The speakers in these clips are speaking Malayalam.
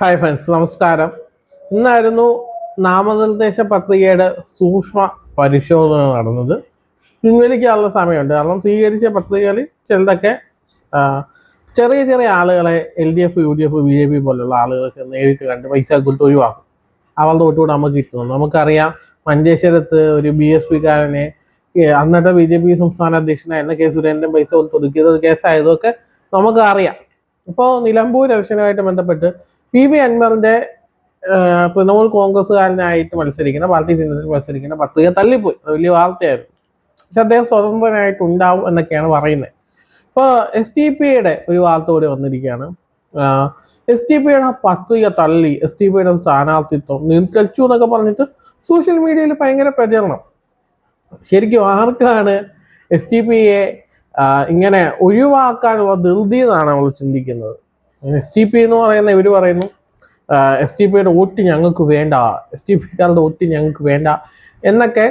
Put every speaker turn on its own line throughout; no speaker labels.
ഹായ് ഫ്രണ്ട്സ് നമസ്കാരം. ഇന്നായിരുന്നു നാമനിർദ്ദേശ പത്രികയുടെ സൂക്ഷ്മ പരിശോധന നടന്നത്. പിൻവലിക്കാനുള്ള സമയമുണ്ട്. കാരണം സ്വീകരിച്ച പത്രികകളിൽ ചിലതൊക്കെ ചെറിയ ചെറിയ ആളുകളെ L D F U D F B J P പോലുള്ള ആളുകളൊക്കെ നേരിട്ട് കണ്ട് പൈസ കൊടുത്ത് ഒഴിവാക്കും. അവളുടെ തൊട്ടുകൂടെ നമുക്ക് കിട്ടുന്നു നമുക്കറിയാം മഞ്ചേശ്വരത്ത് ഒരു ബി എസ് പിക്കാരനെ അന്നത്തെ ബി ജെ പി സംസ്ഥാന അധ്യക്ഷനായിരുന്ന കെ സുരേന്ദ്രൻ പൈസ കൊടുത്ത് ഒതുക്കിയത് കേസായതൊക്കെ നമുക്ക് അറിയാം ഇപ്പോൾ നിലമ്പൂർ ഇലക്ഷനുമായിട്ട് ബന്ധപ്പെട്ട് പി വി അൻവറിന്റെ തൃണമൂൽ കോൺഗ്രസ്സുകാരനായിട്ട് മത്സരിക്കുന്ന പാർട്ടി ചിഹ്നത്തിൽ മത്സരിക്കുന്ന പത്രിക തള്ളിപ്പോയി. അത് വലിയ വാർത്തയായിരുന്നു. പക്ഷെ അദ്ദേഹം സ്വതന്ത്രനായിട്ട് ഉണ്ടാവും എന്നൊക്കെയാണ് പറയുന്നത്. ഇപ്പോൾ എസ് ടി പിയുടെ ഒരു വാർത്ത കൂടി വന്നിരിക്കുകയാണ്. എസ് ടി പിയുടെ പത്രിക തള്ളി എസ് ടി പിയുടെ സ്ഥാനാർത്ഥിത്വം നിലച്ചു എന്നൊക്കെ പറഞ്ഞിട്ട് സോഷ്യൽ മീഡിയയിൽ ഭയങ്കര പ്രചരണം. ശരിക്കും ആർക്കാണ് എസ് ടി പിയെ ഇങ്ങനെ ഒഴിവാക്കാനുള്ള ധൃതി എന്നാണ് അവൾ ചിന്തിക്കുന്നത്? എസ് ടി പി എന്ന് പറയുന്ന ഇവർ പറയുന്നു എസ് ടി പിയുടെ വോട്ട് ഞങ്ങൾക്ക് വേണ്ട എസ് ടി പിക്കാരുടെ വോട്ട് ഞങ്ങൾക്ക് വേണ്ട എന്നൊക്കെ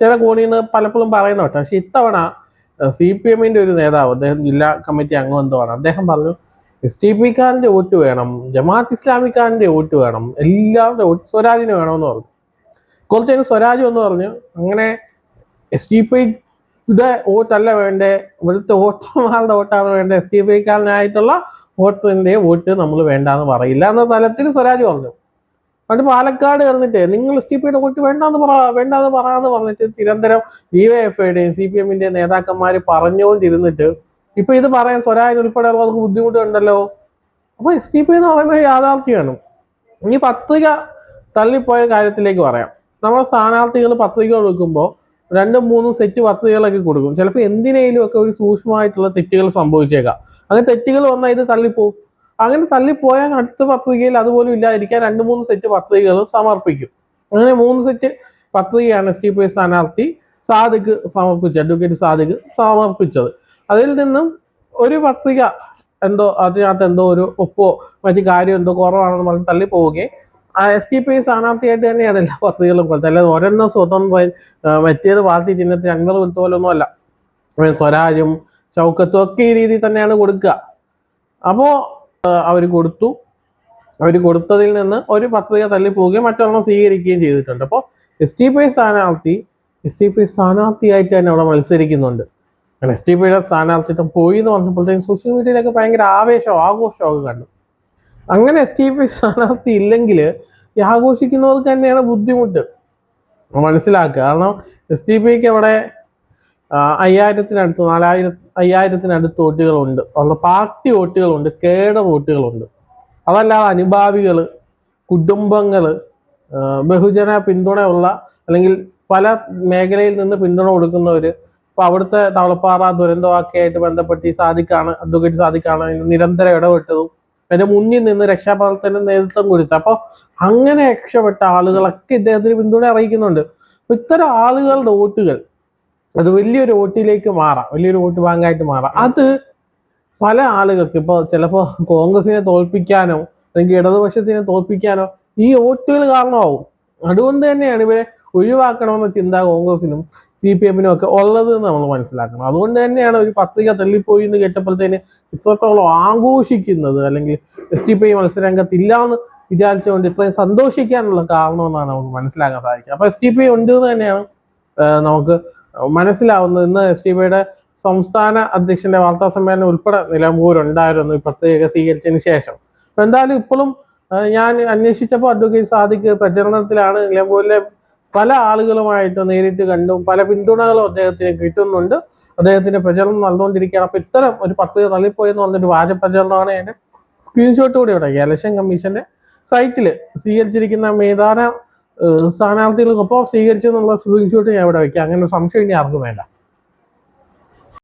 ചില കോണിയിൽ നിന്ന് പലപ്പോഴും പറയുന്ന കേട്ടോ. പക്ഷെ ഇത്തവണ സി പി എമ്മിന്റെ ഒരു നേതാവ് അദ്ദേഹം ജില്ലാ കമ്മിറ്റി അംഗം എന്തുവാണ് ആണ്. അദ്ദേഹം പറഞ്ഞു എസ് ടി പിക്കാരന്റെ വോട്ട് വേണം ജമാഅത്ത് ഇസ്ലാമിക്കാരന്റെ വോട്ട് വേണം എല്ലാവരുടെ വോട്ട് സ്വരാജിന് വേണമെന്ന് പറഞ്ഞു. കുറച്ചതിന് സ്വരാജ് എന്ന് പറഞ്ഞു അങ്ങനെ എസ് ടി പിയുടെ വോട്ടല്ല വേണ്ടേ ഇവിടുത്തെ വോട്ടർമാരുടെ വോട്ടാണ് വേണ്ടത് എസ് ടി പിക്കാരനായിട്ടുള്ള വോട്ടറിന്റെ വോട്ട് നമ്മൾ വേണ്ടാന്ന് പറയില്ല എന്ന തലത്തിൽ സ്വരാജ് പറഞ്ഞു പണ്ട് പാലക്കാട് ഇറന്നിട്ട് നിങ്ങൾ എസ് ടി പിയുടെ വോട്ട് വേണ്ടാന്ന് പറ വേണ്ടാന്ന് പറയാന്ന് പറഞ്ഞിട്ട് നിരന്തരം ഡി വൈ എഫ് ഐയുടെയും സി പി എമ്മിന്റെ നേതാക്കന്മാർ പറഞ്ഞുകൊണ്ടിരുന്നിട്ട് ഇപ്പൊ ഇത് പറയാൻ സ്വരാജ് ഉൾപ്പെടെയുള്ളവർക്ക് ബുദ്ധിമുട്ടുണ്ടല്ലോ. അപ്പൊ എസ് ടി പി എന്ന് പറയുന്നത് യാഥാർത്ഥ്യമാണ്. ഇനി പത്രിക തള്ളിപ്പോയ കാര്യത്തിലേക്ക് പറയാം. നമ്മുടെ സ്ഥാനാർത്ഥികൾ പത്രിക കൊടുക്കുമ്പോൾ രണ്ടും മൂന്നും സെറ്റ് പത്രികകളൊക്കെ കൊടുക്കും. ചിലപ്പോൾ എന്തിനേലും ഒക്കെ ഒരു സൂക്ഷ്മമായിട്ടുള്ള തെറ്റുകൾ സംഭവിച്ചേക്കാം. അങ്ങനെ തെറ്റുകൾ വന്നാൽ ഇത് തള്ളിപ്പോവും. അങ്ങനെ തള്ളിപ്പോയാൽ അടുത്ത പത്രികയിൽ അതുപോലും ഇല്ലാതിരിക്കാൻ രണ്ട് മൂന്ന് സെറ്റ് പദ്ധതികൾ സമർപ്പിക്കും. അങ്ങനെ മൂന്ന് സെറ്റ് പത്രികയാണ് എസ് ടി പി സ്ഥാനാർത്ഥി സാദിഖ് സമർപ്പിച്ചത് അഡ്വക്കേറ്റ് സാദിഖ് സമർപ്പിച്ചത്. അതിൽ നിന്നും ഒരു പത്രിക എന്തോ അതിനകത്ത് എന്തോ ഒരു ഒപ്പോ മറ്റു കാര്യം എന്തോ കുറവാണെന്ന് പറഞ്ഞ് തള്ളി പോവുകയും ആ എസ് ഡി പി സ്ഥാനാർത്ഥിയായിട്ട് തന്നെയാണ് എല്ലാ പദ്ധതികളും കൊടുത്തത് അല്ലാതെ ഒരെണ്ണം സ്വതന്ത്രം ആ, മറ്റേത് പാർട്ടി ചിഹ്നത്തിൽ അൻവർ പോലൊന്നും അല്ല. സ്വരാജും ചൗക്കത്തും ഒക്കെ ഈ രീതിയിൽ തന്നെയാണ് കൊടുക്കുക. അപ്പോൾ അവർ കൊടുത്തു. അവർ കൊടുത്തതിൽ നിന്ന് ഒരു പത്രിക തള്ളിപ്പോവുകയും മറ്റൊരെണ്ണം സ്വീകരിക്കുകയും ചെയ്തിട്ടുണ്ട്. അപ്പോൾ എസ് ടി പി സ്ഥാനാർത്ഥി എസ് ടി പി സ്ഥാനാർത്ഥിയായിട്ട് തന്നെ അവിടെ മത്സരിക്കുന്നുണ്ട്. എസ് ടി പിയുടെ സ്ഥാനാർത്ഥിത്വം പോയി എന്ന് പറഞ്ഞപ്പോഴത്തേക്കും സോഷ്യൽ മീഡിയയിലൊക്കെ ഭയങ്കര ആവേശം ആഘോഷമൊക്കെ കണ്ടു. അങ്ങനെ എസ് ടി പി സ്ഥാനാർത്ഥി ഇല്ലെങ്കിൽ ഈ ആഘോഷിക്കുന്നവർക്ക് തന്നെയാണ് ബുദ്ധിമുട്ട്. മനസ്സിലാക്കുക. കാരണം എസ് ടി പിക്ക് അവിടെ അയ്യായിരത്തിനടുത്ത് നാലായിരം അയ്യായിരത്തിനടുത്ത് വോട്ടുകളുണ്ട്. അവരുടെ പാർട്ടി വോട്ടുകളുണ്ട് കേഡർ വോട്ടുകളുണ്ട്. അതല്ലാതെ അനുഭാവികൾ കുടുംബങ്ങൾ ബഹുജന പിന്തുണയുള്ള അല്ലെങ്കിൽ പല മേഖലയിൽ നിന്ന് പിന്തുണ കൊടുക്കുന്നവർ ഇപ്പോൾ അവിടുത്തെ തവളപ്പാറ ദുരന്തമാക്കിയായിട്ട് ബന്ധപ്പെട്ട് ഈ സാധിക്കാണ് അഡ്വക്കേറ്റ് സാധിക്കാണ് നിരന്തരം ഇടപെട്ടതും അതിന്റെ മുന്നിൽ നിന്ന് രക്ഷാപ്രവർത്തന നേതൃത്വം കൊടുത്തു. അപ്പോൾ അങ്ങനെ രക്ഷപ്പെട്ട ആളുകളൊക്കെ ഇദ്ദേഹത്തിന് പിന്തുണ അറിയിക്കുന്നുണ്ട്. ഇത്തരം ആളുകളുടെ വോട്ടുകൾ അത് വലിയൊരു വോട്ടിലേക്ക് മാറാം. വലിയൊരു വോട്ട് ബാങ്കായിട്ട് മാറാം. അത് പല ആളുകൾക്ക് ഇപ്പോൾ ചിലപ്പോൾ കോൺഗ്രസിനെ തോൽപ്പിക്കാനോ അല്ലെങ്കിൽ ഇടതുപക്ഷത്തിനെ തോൽപ്പിക്കാനോ ഈ വോട്ടുകൾ കാരണമാവും. അതുകൊണ്ട് തന്നെയാണ് ഇവരെ ഒഴിവാക്കണമെന്ന ചിന്ത കോൺഗ്രസിനും സി പി എമ്മിനും ഒക്കെ ഉള്ളത് നമ്മൾ മനസ്സിലാക്കണം. അതുകൊണ്ട് തന്നെയാണ് ഒരു പത്രിക തള്ളിപ്പോയി എന്ന് കേട്ടപ്പോഴത്തേന് ഇത്രത്തോളം ആഘോഷിക്കുന്നത് അല്ലെങ്കിൽ എസ് ടി പി ഐ മത്സരരംഗത്തില്ല എന്ന് വിചാരിച്ചുകൊണ്ട് ഇത്രയും സന്തോഷിക്കാനുള്ള കാരണമെന്നാണ് നമുക്ക് മനസ്സിലാക്കാൻ സാധിക്കുക. അപ്പോൾ എസ് ടി പി ഉണ്ട് എന്ന് തന്നെയാണ് നമുക്ക് മനസ്സിലാവുന്നത്. ഇന്ന് എസ് ടി പിയുടെ സംസ്ഥാന അധ്യക്ഷന്റെ വാർത്താ സമ്മേളനം ഉൾപ്പെടെ നിലമ്പൂർ ഉണ്ടായിരുന്നു ഈ പ്രത്യേക സ്വീകരിച്ചതിന് ശേഷം. അപ്പൊ എന്തായാലും ഇപ്പോഴും ഞാൻ അന്വേഷിച്ചപ്പോൾ അഡ്വക്കേറ്റ് സാദിഖ് പ്രചരണത്തിലാണ് നിലമ്പൂരിലെ പല ആളുകളുമായിട്ട് നേരിട്ട് കണ്ടും പല പിന്തുണകളും അദ്ദേഹത്തിന് കിട്ടുന്നുണ്ട്. അദ്ദേഹത്തിന്റെ പ്രചരണം നടന്നുകൊണ്ടിരിക്കുകയാണ്. അപ്പൊ ഇത്തരം ഒരു പത്രിക തള്ളിപ്പോയെന്ന് പറഞ്ഞൊരു വാച പ്രചരണമാണ് അതിന്റെ സ്ക്രീൻഷോട്ട് കൂടി ഇവിടെ ഇലക്ഷൻ കമ്മീഷന്റെ സൈറ്റിൽ സ്വീകരിച്ചിരിക്കുന്ന മേധാന സ്ഥാനാർത്ഥികൾക്കൊപ്പം സ്വീകരിച്ചു എന്നുള്ള സ്ക്രീൻഷോട്ട് ഞാൻ ഇവിടെ വയ്ക്കാം അങ്ങനെ സംശയം ഇനി ആർക്കും വേണ്ട.